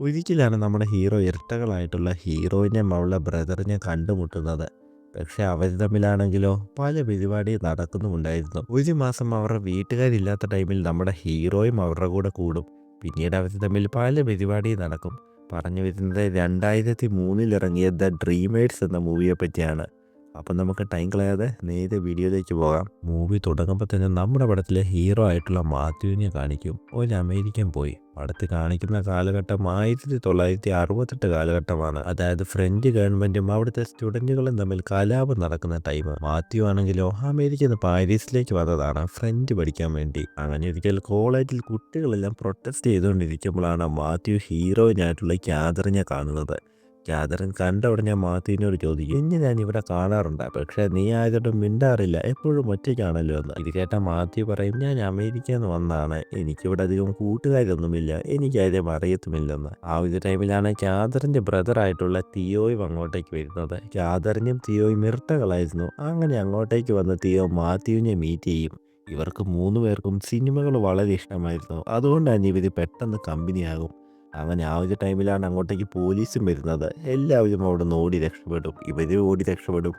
ഒരിക്കലാണ് നമ്മുടെ ഹീറോ ഇരട്ടകളായിട്ടുള്ള ഹീറോയിനെയും അവളുടെ ബ്രദറിനെയും കണ്ടുമുട്ടുന്നത്. പക്ഷെ അവർ തമ്മിലാണെങ്കിലോ പല പരിപാടി നടക്കുന്നുമുണ്ടായിരുന്നു. ഒരു മാസം അവരുടെ വീട്ടുകാരില്ലാത്ത ടൈമിൽ നമ്മുടെ ഹീറോയും അവരുടെ കൂടെ കൂടും. പിന്നീട് അവർ തമ്മിൽ പല പരിപാടി നടക്കും. പറഞ്ഞു വരുന്നത് രണ്ടായിരത്തി മൂന്നിൽ ഇറങ്ങിയ ദ ഡ്രീമേഴ്സ് എന്ന മൂവിയെ പറ്റിയാണ് അപ്പം നമുക്ക് ടൈം കളയാതെ നേരെ വീഡിയോയിലേക്ക് പോകാം. മൂവി തുടങ്ങുമ്പോൾ തന്നെ നമ്മുടെ പടത്തിലെ ഹീറോ ആയിട്ടുള്ള മാത്യുവിനെ കാണിക്കും. ഒരു അമേരിക്കൻ പോയി. പടത്തിൽ കാണിക്കുന്ന കാലഘട്ടം ആയിരത്തി തൊള്ളായിരത്തി അറുപത്തെട്ട് കാലഘട്ടമാണ്. അതായത് ഫ്രഞ്ച് ഗവൺമെന്റും അവിടുത്തെ സ്റ്റുഡന്റുകളും തമ്മിൽ കലാപം നടക്കുന്ന ടൈം മാത്യു ആണെങ്കിലോ അമേരിക്കയിൽ നിന്ന് പാരീസിലേക്ക് വന്നതാണ് ഫ്രഞ്ച് പഠിക്കാൻ വേണ്ടി. അങ്ങനെ ഒരിക്കൽ കോളേജിൽ കുട്ടികളെല്ലാം പ്രൊട്ടസ്റ്റ് ചെയ്തുകൊണ്ടിരിക്കുമ്പോഴാണ് മാത്യു ഹീറോയിനായിട്ടുള്ള ക്യാദറിനെ കാണുന്നത്. ക്യാദറിൻ കണ്ട ഉടനെ മാത്തിനോട് ചോദിക്കും ഇനി ഞാൻ ഇവിടെ കാണാറുണ്ട്. പക്ഷെ നീ ആയതുകൊണ്ട് മിണ്ടാറില്ല. എപ്പോഴും ഒറ്റയ്ക്കാണല്ലോ എന്ന്. ഇത് കേട്ട മാത്യു പറയും ഞാൻ അമേരിക്കയിൽ നിന്ന് വന്നതാണ് എനിക്കിവിടെ അധികം കൂട്ടുകാരൊന്നുമില്ല. എനിക്കാരും അറിയത്തുമില്ലെന്ന്. ആ ഒരു ടൈമിലാണ് ക്യാദറിന്റെ ബ്രദർ ആയിട്ടുള്ള തിയോയും അങ്ങോട്ടേക്ക് വരുന്നത്. ക്യാദറിനും തിയോയും ഇരട്ടകളായിരുന്നു അങ്ങനെ അങ്ങോട്ടേക്ക് വന്ന് തിയോ മാത്യുവിനെ മീറ്റ് ചെയ്യും. ഇവർക്ക് മൂന്ന് പേർക്കും സിനിമകൾ വളരെ ഇഷ്ടമായിരുന്നു. അതുകൊണ്ടാണ് ഇവർ പെട്ടെന്ന് കമ്പനിയാകും. അങ്ങനെ ആ ഒരു ടൈമിലാണ് അങ്ങോട്ടേക്ക് പോലീസും വരുന്നത്. എല്ലാവരും അവിടെ നിന്ന് ഓടി രക്ഷപ്പെടും. ഇവരും ഓടി രക്ഷപ്പെടും.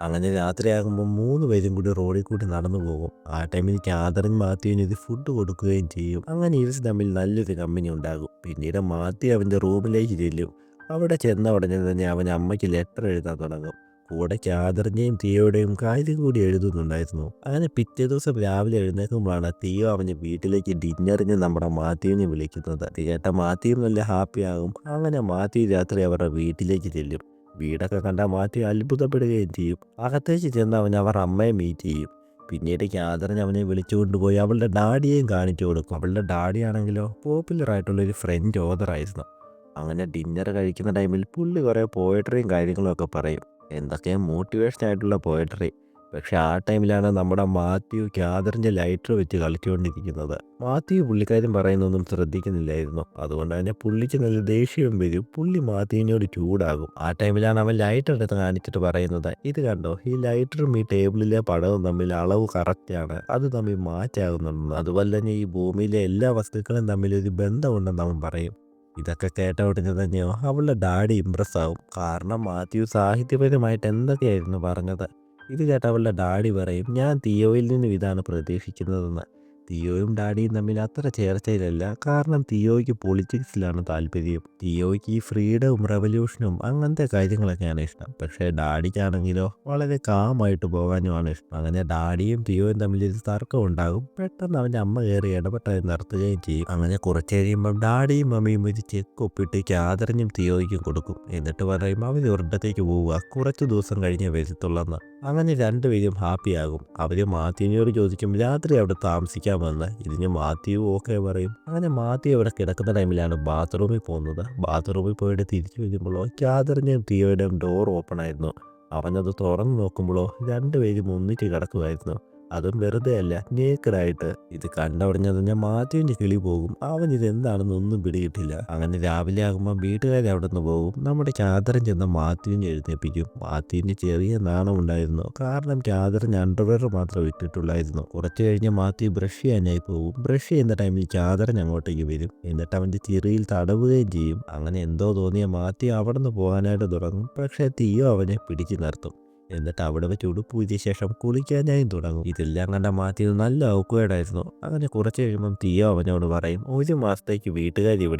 അങ്ങനെ രാത്രിയാകുമ്പോൾ മൂന്ന് പേരും കൂടി റോഡിൽ കൂടി നടന്നു പോകും. ആ ടൈമിൽ ക്യാദറിൻ മാത്യുവിന് ഇത് ഫുഡ് കൊടുക്കുകയും ചെയ്യും. അങ്ങനെ ഇവർ തമ്മിൽ നല്ലൊരു കമ്പനി ഉണ്ടാകും. പിന്നീട് മാത്യു അവന്റെ റൂമിലേക്ക് ചെല്ലും. അവിടെ ചെന്ന ഉടനെ തന്നെ അവൻ അമ്മയ്ക്ക് ലെറ്റർ എഴുതാൻ തുടങ്ങും. കൂടെ ക്യാദറിന്റെയും തീയോടെയും കാര്യം കൂടി എഴുതുന്നുണ്ടായിരുന്നു. അങ്ങനെ പിറ്റേ ദിവസം രാവിലെ എഴുന്നേൽക്കുമ്പോഴാണ് തീയോ അവന് വീട്ടിലേക്ക് ഡിന്നറിന് നമ്മുടെ മാത്യുവിനെ വിളിക്കുന്നത്. ചേട്ട മാത്യു നല്ല ഹാപ്പിയാകും അങ്ങനെ മാത്യു രാത്രി അവരുടെ വീട്ടിലേക്ക് ചെല്ലും. വീടൊക്കെ കണ്ട മാത്യു അത്ഭുതപ്പെടുകയും ചെയ്യും. അകത്തേക്ക് ചെന്ന് അവൻ അവർ അമ്മയെ മീറ്റ് ചെയ്യും. പിന്നീട് ക്യാദറിന് അവനെ വിളിച്ചുകൊണ്ടുപോയി അവളുടെ ഡാഡിയെയും കാണിച്ചു കൊടുക്കും. അവളുടെ ഡാഡിയാണെങ്കിലോ പോപ്പുലർ ആയിട്ടുള്ള ഒരു ഫ്രഞ്ച് ഓതറായിരുന്നു അങ്ങനെ ഡിന്നർ കഴിക്കുന്ന ടൈമിൽ പുള്ളി കുറേ പോയട്രിയും കാര്യങ്ങളും ഒക്കെ പറയും. എന്തൊക്കെ മോട്ടിവേഷൻ ആയിട്ടുള്ള പോയട്രി പക്ഷെ ആ ടൈമിലാണ് നമ്മുടെ മാത്യു ക്യാദറിന്റെ ലൈറ്റർ വെച്ച് കളിച്ചുകൊണ്ടിരിക്കുന്നത്. മാത്യു പുള്ളിക്കാരും പറയുന്നൊന്നും ശ്രദ്ധിക്കുന്നില്ലായിരുന്നു. അതുകൊണ്ട് തന്നെ പുള്ളിക്ക് നല്ല ദേഷ്യം വരും. പുള്ളി മാത്യുവിനോട് ചൂടാകും. ആ ടൈമിലാണ് അവൻ ലൈറ്റർ എടുത്ത് കാണിച്ചിട്ട് പറയുന്നത്. ഇത് കണ്ടോ? ഈ ലൈറ്ററും ഈ ടേബിളിലെ പടവും തമ്മിൽ അളവ് കറക്റ്റാണ് അത് തമ്മിൽ മാറ്റാകുന്നുണ്ടെന്ന്. അതുപോലെ തന്നെ ഈ ഭൂമിയിലെ എല്ലാ വസ്തുക്കളും തമ്മിൽ ഒരു ബന്ധമുണ്ടെന്ന് അവൻ പറയും. ഇതൊക്കെ കേട്ട ഉടനെ തന്നെയോ അവളുടെ ഡാഡി ഇമ്പ്രസ് ആവും. കാരണം മാത്യു സാഹിത്യപരമായിട്ട് എന്തൊക്കെയായിരുന്നു പറഞ്ഞത്? ഇത് കേട്ട അവളുടെ ഡാഡി പറയും ഞാൻ തിയോയിൽ നിന്നും ഇതാണ് പ്രതീക്ഷിക്കുന്നതെന്ന്. തിയോയും ഡാഡിയും തമ്മിൽ അത്ര ചേർച്ചയിലല്ല. കാരണം തിയോയ്ക്ക് പൊളിറ്റിക്സിലാണ് താല്പര്യം. തിയോയ്ക്ക് ഈ ഫ്രീഡവും റെവല്യൂഷനും അങ്ങനത്തെ കാര്യങ്ങളൊക്കെയാണ് ഇഷ്ടം. പക്ഷേ ഡാഡിക്കാണെങ്കിലോ വളരെ കാമായിട്ട് പോകാനുമാണ് ഇഷ്ടം. അങ്ങനെ ഡാഡിയും തിയോയും തമ്മിൽ ഒരു തർക്കം ഉണ്ടാകും. പെട്ടെന്ന് അവന്റെ അമ്മ കയറി ഇടപെട്ടത് നിർത്തുകയും ചെയ്യും. അങ്ങനെ കുറച്ച് കഴിയുമ്പം ഡാഡിയും മമ്മിയും ഒരു ചെക്ക് ഒപ്പിട്ട് ക്യാദറിനും തിയോയ്ക്കും കൊടുക്കും. എന്നിട്ട് പറയും അവർ ഒരിടത്തേക്ക് പോവുക. കുറച്ച് ദിവസം കഴിഞ്ഞേ വരത്തുള്ളെന്ന്. അങ്ങനെ രണ്ടുപേരും ഹാപ്പിയാകും. അവർ മാത്യുവിനോട് ചോദിക്കും രാത്രി അവിടെ താമസിക്കാമെന്ന് ഇതിന് മാത്യു ഓക്കെ പറയും. അങ്ങനെ മാത്യു അവിടെ കിടക്കുന്ന ടൈമിലാണ് ബാത്റൂമിൽ പോകുന്നത്. ബാത്റൂമിൽ പോയിട്ട് തിരിച്ചു വരുമ്പോഴോ ക്യാദറിന്റെയും തിയോയുടെയും ഡോർ ഓപ്പൺ ആയിരുന്നു. അവനത് തുറന്നു നോക്കുമ്പോഴോ രണ്ടുപേരും ഒന്നിച്ച് കിടക്കുമായിരുന്നു. അതും വെറുതെ അല്ല നേക്കറായിട്ട് ഇത് കണ്ട ഉടനെ തന്നെ മാത്യുവിന്റെ കിളി പോകും. അവൻ ഇത് എന്താണെന്നൊന്നും പിടികിട്ടില്ല. അങ്ങനെ രാവിലെ ആകുമ്പോൾ വീട്ടുകാർ അവിടെ നിന്ന് പോകും നമ്മുടെ ചാദരൻ ചെന്ന മാത്യുവിനെ എഴുന്നേപ്പിക്കും. മാത്യുവിന് ചെറിയ നാണം ഉണ്ടായിരുന്നു. കാരണം ചാദരൻ അണ്ടർവെയർ മാത്രം ഇട്ടിട്ടുള്ളായിരുന്നു. കുറച്ച് കഴിഞ്ഞ് മാത്യു ബ്രഷ് ചെയ്യാനായി പോകും ബ്രഷ് ചെയ്യുന്ന ടൈമിൽ ചാദരൻ അങ്ങോട്ടേക്ക് വരും. എന്നിട്ട് അവന്റെ ചിറിയിൽ തടവുകയും ചെയ്യും. അങ്ങനെ എന്തോ തോന്നിയ മാത്യു അവിടെ നിന്ന് പോകാനായിട്ട് തുടങ്ങും. പക്ഷേ തീയോ അവനെ പിടിച്ചു നിർത്തും. എന്നിട്ട് അവിടെ വെച്ച് ഉടുപ്പൂതിയ ശേഷം കുളിക്കാനായും തുടങ്ങും. ഇതെല്ലാം കണ്ട മാത്യു നല്ല ഔക്കുവേടായിരുന്നു. അങ്ങനെ കുറച്ച് കഴിയുമ്പം തീയോ അവനോട് പറയും ഒരു മാസത്തേക്ക്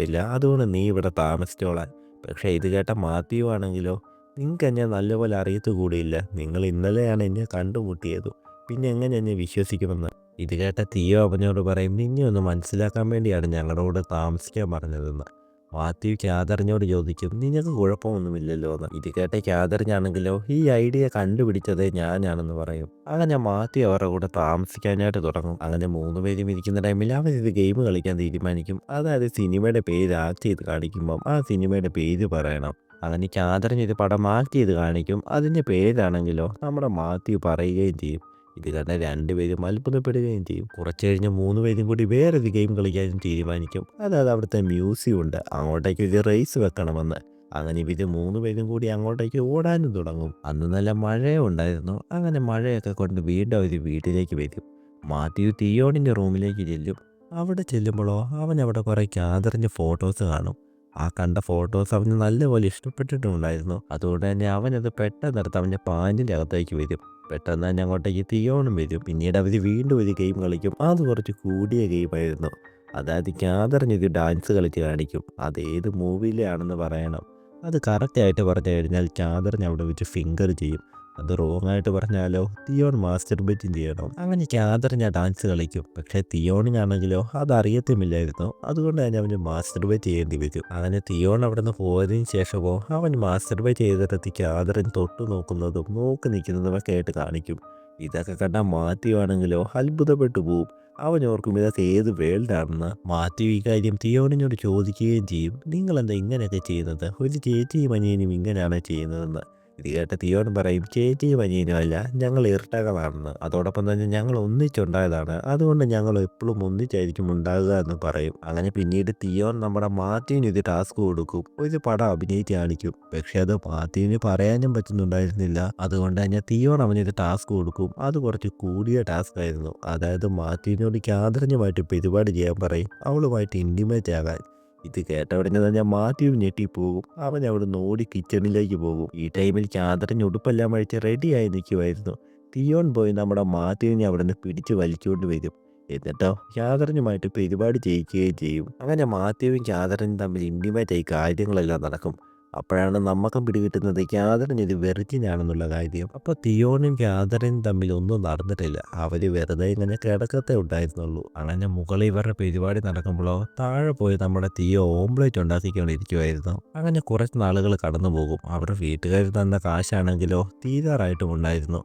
ഇല്ല അതുകൊണ്ട് നീ ഇവിടെ താമസിച്ചോളാൻ. പക്ഷേ ഇത് കേട്ട മാത്യു ആണെങ്കിലോ നിങ്ങൾക്ക് എന്നെ നല്ലപോലെ അറിയത്തു കൂടിയില്ല. നിങ്ങൾ ഇന്നലെയാണ് എന്നെ കണ്ടുമുട്ടിയത്. പിന്നെ എങ്ങനെ എന്നെ വിശ്വസിക്കുമെന്ന്? ഇത് കേട്ട തീയോ അവനോട് പറയും നിന്നെ ഒന്ന് മനസ്സിലാക്കാൻ വേണ്ടിയാണ് ഞങ്ങളുടെ കൂടെ താമസിക്കാൻ പറഞ്ഞതെന്ന്. മാത്യു ക്യാദറിനോട് ചോദിക്കും നിനക്ക് കുഴപ്പമൊന്നുമില്ലല്ലോ എന്ന്. ഇത് കേട്ട ക്യാദറിനാണെങ്കിലോ ഈ ഐഡിയ കണ്ടുപിടിച്ചത് ഞാനാണെന്ന് പറയും. അങ്ങനെ മാത്യു അവരുടെ കൂടെ താമസിക്കാനായിട്ട് തുടങ്ങും. അങ്ങനെ മൂന്ന് പേരും ഇരിക്കുന്ന ടൈമിൽ അവർ ഇത് ഗെയിം കളിക്കാൻ തീരുമാനിക്കും. അതായത് സിനിമയുടെ പേര് ആക്ട് ചെയ്ത് കാണിക്കുമ്പം ആ സിനിമയുടെ പേര് പറയണം. അങ്ങനെ ക്യാദറിന് ഇത് പടം ആക്ട് ചെയ്ത് കാണിക്കും. അതിന്റെ പേരാണെങ്കിലോ നമ്മുടെ മാത്യു പറയുകയും ചെയ്യും. ഇത് കണ്ട രണ്ടുപേരും അത്ഭുതപ്പെടുകയും ചെയ്യും. കുറച്ച് കഴിഞ്ഞ് മൂന്ന് പേരും കൂടി വേറൊരു ഗെയിം കളിക്കാനും തീരുമാനിക്കും. അതായത് അവിടുത്തെ മ്യൂസിയം ഉണ്ട്. അങ്ങോട്ടേക്ക് ഒരു റേസ് വെക്കണമെന്ന്. അങ്ങനെ ഇവർ മൂന്ന് പേരും കൂടി അങ്ങോട്ടേക്ക് ഓടാനും തുടങ്ങും. അന്ന് നല്ല മഴയുണ്ടായിരുന്നു അങ്ങനെ മഴയൊക്കെ കൊണ്ട് വീണ്ടും അവർ വീട്ടിലേക്ക് വരും. മാത്യു തിയോണിന്റെ റൂമിലേക്ക് ചെല്ലും. അവിടെ ചെല്ലുമ്പോഴോ അവൻ അവിടെ കുറേ ക്യാദറിന്റെ ഫോട്ടോസ് കാണും. ആ കണ്ട ഫോട്ടോസ് അവന് നല്ലപോലെ ഇഷ്ടപ്പെട്ടിട്ടുണ്ടായിരുന്നു. അതുകൊണ്ട് തന്നെ അവനത് പെട്ടെന്നെടുത്ത് അവന്റെ പാന്റിന്റെ അകത്തേക്ക് വരും. പെട്ടെന്ന് തന്നെ അങ്ങോട്ടേക്ക് തിയോണും വരും. പിന്നീട് അവർ വീണ്ടും ഒരു ഗെയിം കളിക്കും. അത് കുറച്ച് കൂടിയ ഗെയിമായിരുന്നു അതായത് ക്യാതറിഞ്ഞൊരു ഡാൻസ് കളിച്ച് കാണിക്കും. അത് ഏത് മൂവിയിലാണെന്ന് പറയണം. അത് കറക്റ്റായിട്ട് പറഞ്ഞു കഴിഞ്ഞാൽ ക്യാതറിന് അവിടെ വെച്ച് ഫിംഗർ ചെയ്യും. അത് റോങ് ആയിട്ട് പറഞ്ഞാലോ? തിയോൺ മാസ്റ്റർബേറ്റ് ചെയ്യണം. അങ്ങനെ ഞാൻ ഡാൻസ് കളിക്കും. പക്ഷേ തിയോണിനാണെങ്കിലോ അത് അറിയത്തുമില്ലായിരുന്നു അതുകൊണ്ട് തന്നെ അവന് മാസ്റ്റർബേറ്റ് ചെയ്യേണ്ടി വരും. അങ്ങനെ തിയോൺ അവിടെ നിന്ന് പോയതിന് ശേഷമോ അവൻ മാസ്റ്റർബേറ്റ് ചെയ്തിടത്ത് ക്യാതറിൻ തൊട്ടു നോക്കുന്നതും നോക്കി നിൽക്കുന്നതും ഒക്കെ ആയിട്ട് കാണിക്കും. ഇതൊക്കെ കണ്ടാൽ മാറ്റിയുവാണെങ്കിലോ അത്ഭുതപ്പെട്ടു പോവും. അവൻ ഓർക്കും ഇതൊക്കെ ഏത് വേൾഡാണെന്ന് മാത്യു ഈ കാര്യം തിയോണിനോട് ചോദിക്കുകയും ചെയ്യും. നിങ്ങളെന്താ ഇങ്ങനെയൊക്കെ ചെയ്യുന്നത്? ഒരു ചേച്ചിയും അനിയനും ഇങ്ങനെയാണ് ചെയ്യുന്നതെന്ന്. ഇത് കേട്ട് തിയോൺ പറയും ചേച്ചി അല്ല ഞങ്ങൾ ഇരട്ടകളാണെന്ന്. അതോടൊപ്പം തന്നെ ഞങ്ങൾ ഒന്നിച്ചുണ്ടായതാണ്. അതുകൊണ്ട് ഞങ്ങൾ എപ്പോഴും ഒന്നിച്ചായിരിക്കും ഉണ്ടാകുക എന്ന് പറയും. അങ്ങനെ പിന്നീട് തീയോൻ നമ്മുടെ മാത്യുവിന് ഇത് ടാസ്ക് കൊടുക്കും. ഒരു പടം അഭിനയിച്ച് കാണിക്കും. പക്ഷെ അത് മാത്യുവിന് പറയാനും പറ്റുന്നുണ്ടായിരുന്നില്ല. അതുകൊണ്ട് തന്നെ തിയോൺ അവനിത് ടാസ്ക് കൊടുക്കും. അത് കുറച്ച് കൂടിയ ടാസ്ക് ആയിരുന്നു. അതായത് മാത്യുവിനോട് ക്യാതറിഞ്ഞുമായിട്ട് പരിപാടി ചെയ്യാൻ പറയും. അവളുമായിട്ട് ഇന്റിമേറ്റ് ആകാൻ. ഇത് കേട്ട ഉടനെ തന്നെ മാത്യു ഞെട്ടിപ്പോകും. അവൻ അവിടെ ഓടി കിച്ചണിലേക്ക് പോകും. ഈ ടൈമിൽ ചാദറിന് ഉടുപ്പെല്ലാം അഴിച്ച് റെഡിയായി നിൽക്കുമായിരുന്നു തിയോൺ പോയി നമ്മുടെ മാത്യുവിനെ അവിടെ നിന്ന് പിടിച്ച് വലിച്ചുകൊണ്ട് വരും. എന്നിട്ടോ ചാദറിനുമായിട്ട് പരിപാടി ചെയ്യിക്കുകയും ചെയ്യും. അങ്ങനെ മാത്യുവും ചാദറിനും തമ്മിൽ ഇൻഡിമേറ്റായി കാര്യങ്ങളെല്ലാം നടക്കും. അപ്പോഴാണ് നമുക്കും പിടികിട്ടുന്നത് ഗ്യാതറിൻ ഇത് ആണെന്നുള്ള കാര്യം. അപ്പോൾ തിയോണും ഗ്യാതറിനും തമ്മിൽ ഒന്നും നടന്നിട്ടില്ല. അവർ വെറുതെ ഇങ്ങനെ കിടക്കത്തെ ഉണ്ടായിരുന്നുള്ളൂ. അങ്ങനെ മുകളിൽ ഇവരുടെ പരിപാടി നടക്കുമ്പോഴോ താഴെ പോയി നമ്മുടെ തിയോ ഓംപ്ലേറ്റ് ഉണ്ടാക്കിക്കൊണ്ടിരിക്കുമായിരുന്നു അങ്ങനെ കുറച്ച് നാളുകൾ കടന്നു പോകും. അവരുടെ വീട്ടുകാർ തന്ന കാശാണെങ്കിലോ തീരാറായിട്ടും ഉണ്ടായിരുന്നു.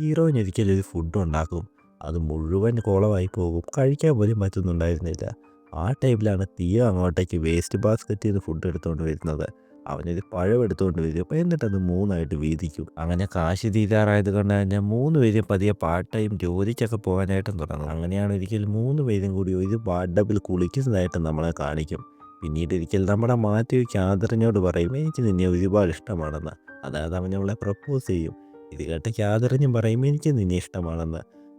ഹീറോയിന് ഒരിക്കലും ഒരു ഫുഡ് ഉണ്ടാക്കും. അത് മുഴുവൻ കോളമായി പോകും. കഴിക്കാൻ പോലും പറ്റുന്നുണ്ടായിരുന്നില്ല. ആ ടൈമിലാണ് തീയോ അങ്ങോട്ടേക്ക് വേസ്റ്റ് ബാസ്ക്കറ്റിൽ നിന്ന് ഫുഡ് എടുത്തുകൊണ്ട് വരുന്നത്. അവനൊരു പഴം എടുത്തുകൊണ്ട് വരും എന്നിട്ടത് മൂന്നായിട്ട് വീതിക്കും. അങ്ങനെ കാശ് തീരാറായത് കൊണ്ട് തന്നെ മൂന്ന് പേരും പതിയെ പാർട്ട് ടൈം ജോലിക്കൊക്കെ പോകാനായിട്ടും തുടങ്ങും അങ്ങനെയാണ് ഒരിക്കൽ മൂന്ന് പേരും കൂടി ഒരു ബാഡബിൾ കുളിക്കുന്നതായിട്ട് നമ്മളെ കാണിക്കും. പിന്നീട് ഒരിക്കൽ നമ്മുടെ മാത്യു ക്യാദറിനോട് പറയും എനിക്ക് നിന്നെ ഒരുപാട് ഇഷ്ടമാണെന്ന്. അതായത് അവൻ അവളെ പ്രപ്പോസ് ചെയ്യും. ഇത് കേട്ട് ക്യാദറിനും പറയും എനിക്ക് നിന്നെ ഇഷ്ടമാണെന്ന്.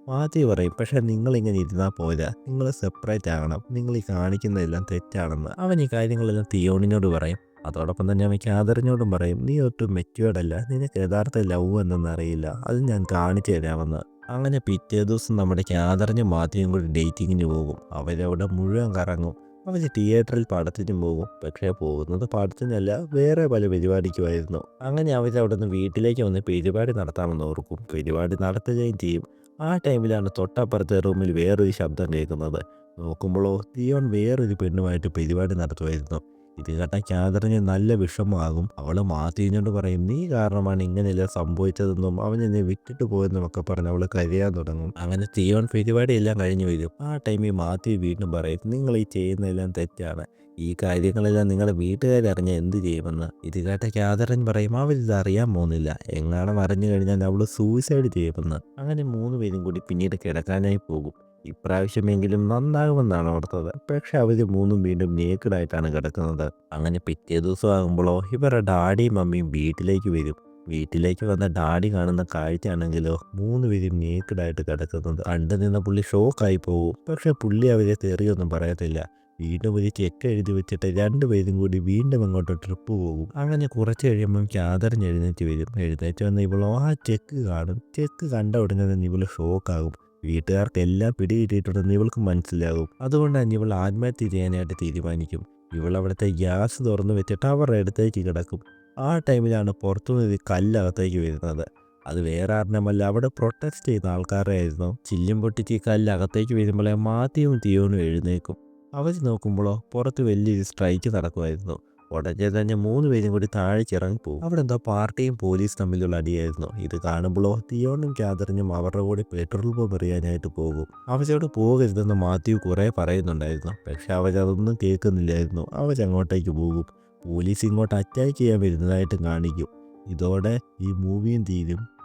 മാത്യു പറയും പക്ഷേ നിങ്ങളിങ്ങനെ ഇരുന്നാൽ പോരാ. നിങ്ങൾ സെപ്പറേറ്റ് ആകണം. നിങ്ങൾ ഈ കാണിക്കുന്നതെല്ലാം തെറ്റാണെന്ന്. അവൻ ഈ കാര്യങ്ങളെല്ലാം തിയോണിനോട് പറയും. അതോടൊപ്പം തന്നെ അമ്മയ്ക്ക് ആദരഞ്ഞോടും പറയും നീ ഒട്ടും മെച്യൂർഡ് അല്ല. നിനക്ക് യഥാർത്ഥ ലവ് എന്നൊന്നും അറിയില്ല. അത് ഞാൻ കാണിച്ചു തരാമെന്ന്. അങ്ങനെ പിറ്റേ ദിവസം നമ്മുടെ ആദരഞ്ഞ മാധ്യമം കൂടി ഡേറ്റിങ്ങിന് പോകും. അവരവിടെ മുഴുവൻ കറങ്ങും. അവർ തിയേറ്ററിൽ പടത്തിന് പോകും. പക്ഷേ പോകുന്നത് പടത്തിനല്ല വേറെ പല പരിപാടിക്കുമായിരുന്നു. അങ്ങനെ അവരവിടെ നിന്ന് വീട്ടിലേക്ക് വന്ന് പരിപാടി നടത്താമെന്ന് ഓർക്കും. പരിപാടി നടത്തുകയും ചെയ്യും. ആ ടൈമിലാണ് തൊട്ടപ്പുറത്തെ റൂമിൽ വേറൊരു ശബ്ദം കേൾക്കുന്നത്. നോക്കുമ്പോഴോ തിയോൺ വേറൊരു പെണ്ണുമായിട്ട് പരിപാടി നടത്തുമായിരുന്നു. ഇത് കേട്ട ക്യാദറിന് നല്ല വിഷമമാകും. അവൾ മാത്യുവിനോട് പറയും നീ കാരണമാണ് ഇങ്ങനെയെല്ലാം സംഭവിച്ചതെന്നും അവൻ എന്നെ വിട്ടിട്ട് പോയെന്നും ഒക്കെ പറഞ്ഞ് അവൾ കരയാൻ തുടങ്ങും. അങ്ങനെ തിയോൺ പരിപാടി എല്ലാം കഴിഞ്ഞു വരും. ആ ടൈമിൽ മാത്യു വീണ്ടും പറയും നിങ്ങൾ ഈ ചെയ്യുന്നതെല്ലാം തെറ്റാണ്. ഈ കാര്യങ്ങളെല്ലാം നിങ്ങളുടെ വീട്ടുകാരറിഞ്ഞ എന്ത് ചെയ്യുമെന്ന്? ഇത് കേട്ട ക്യാദറൻ പറയും അവരിത് അറിയാൻ പോകുന്നില്ല. എങ്ങാനും അറിഞ്ഞു കഴിഞ്ഞാൽ അവൾ സൂയിസൈഡ് ചെയ്യുമെന്ന്. അങ്ങനെ മൂന്ന് പേരും കൂടി പിന്നീട് കിടക്കാനായി പോകും. ഇപ്രാവശ്യമെങ്കിലും നന്നാകുമെന്നാണ് ഓർത്തത്. പക്ഷെ അവർ മൂന്നും വീണ്ടും നേക്കഡായിട്ടാണ് കിടക്കുന്നത്. അങ്ങനെ പിറ്റേ ദിവസം ആകുമ്പോഴോ ഇവരുടെ ഡാഡിയും മമ്മിയും വീട്ടിലേക്ക് വരും. വീട്ടിലേക്ക് വന്ന ഡാഡി കാണുന്ന കാഴ്ചയാണെങ്കിലോ മൂന്ന് പേരും നേക്കഡായിട്ട് കിടക്കുന്നത്. കണ്ടു നിന്ന പുള്ളി ഷോക്കായി പോകും പക്ഷെ പുള്ളി അവരെ തെറിയൊന്നും പറയത്തില്ല. വീണ്ടും ഒരു ചെക്ക് എഴുതി വെച്ചിട്ട് രണ്ടുപേരും കൂടി വീണ്ടും അങ്ങോട്ട് ട്രിപ്പ് പോകും. അങ്ങനെ കുറച്ച് കഴിയുമ്പം ക്യാദറിന് എഴുന്നേറ്റ് വരും. എഴുന്നേറ്റ് വന്ന് ഇവളോ ആ ചെക്ക് കാണും. ചെക്ക് കണ്ട ഉടനെ തന്നെ ഇവൾ ഷോക്കാകും. വീട്ടുകാർക്ക് എല്ലാം പിടികിട്ടിയിട്ടുണ്ടെന്ന് ഇവൾക്ക് മനസ്സിലാകും. അതുകൊണ്ടാണ് ഇവൾ ആത്മഹത്യ ചെയ്യാനായിട്ട് തീരുമാനിക്കും. ഇവൾ അവിടുത്തെ ഗ്യാസ് തുറന്നു വെച്ചിട്ട് അവരുടെ അടുത്തേക്ക് കിടക്കും. ആ ടൈമിലാണ് പുറത്തുനിന്ന് കല്ലകത്തേക്ക് വരുന്നത്. അത് വേറെ ആരണമല്ല അവിടെ പ്രൊട്ടസ്റ്റ് ചെയ്യുന്ന ആൾക്കാരായിരുന്നു ചില്ലും പൊട്ടിച്ച് ഈ കല്ല് അകത്തേക്ക് വരുമ്പോഴേ മാത്യവും തീയോനും എഴുന്നേക്കും അവർ നോക്കുമ്പോഴോ പുറത്ത് വലിയൊരു സ്ട്രൈക്ക് നടക്കുമായിരുന്നു. ഉടനെ തന്നെ മൂന്ന് പേരും കൂടി താഴേക്ക് ഇറങ്ങിപ്പോകും. അവിടെ എന്തോ പാർട്ടിയും പോലീസ് തമ്മിലുള്ള അടിയായിരുന്നു. ഇത് കാണുമ്പോഴോ തിയോണും ക്യാദറിനും അവരുടെ കൂടെ പെട്രോൾ പമ്പ് എറിയാനായിട്ട് പോകും. അവരോട് പോകരുതെന്ന് മാത്യു കുറെ പറയുന്നുണ്ടായിരുന്നു. പക്ഷെ അവരതൊന്നും കേൾക്കുന്നില്ലായിരുന്നു. അവരങ്ങോട്ടേക്ക് പോകും. പോലീസ് ഇങ്ങോട്ട് അറ്റാക്ക് ചെയ്യാൻ വരുന്നതായിട്ട് കാണിക്കും. ഇതോടെ ഈ മൂവിയും തീരും.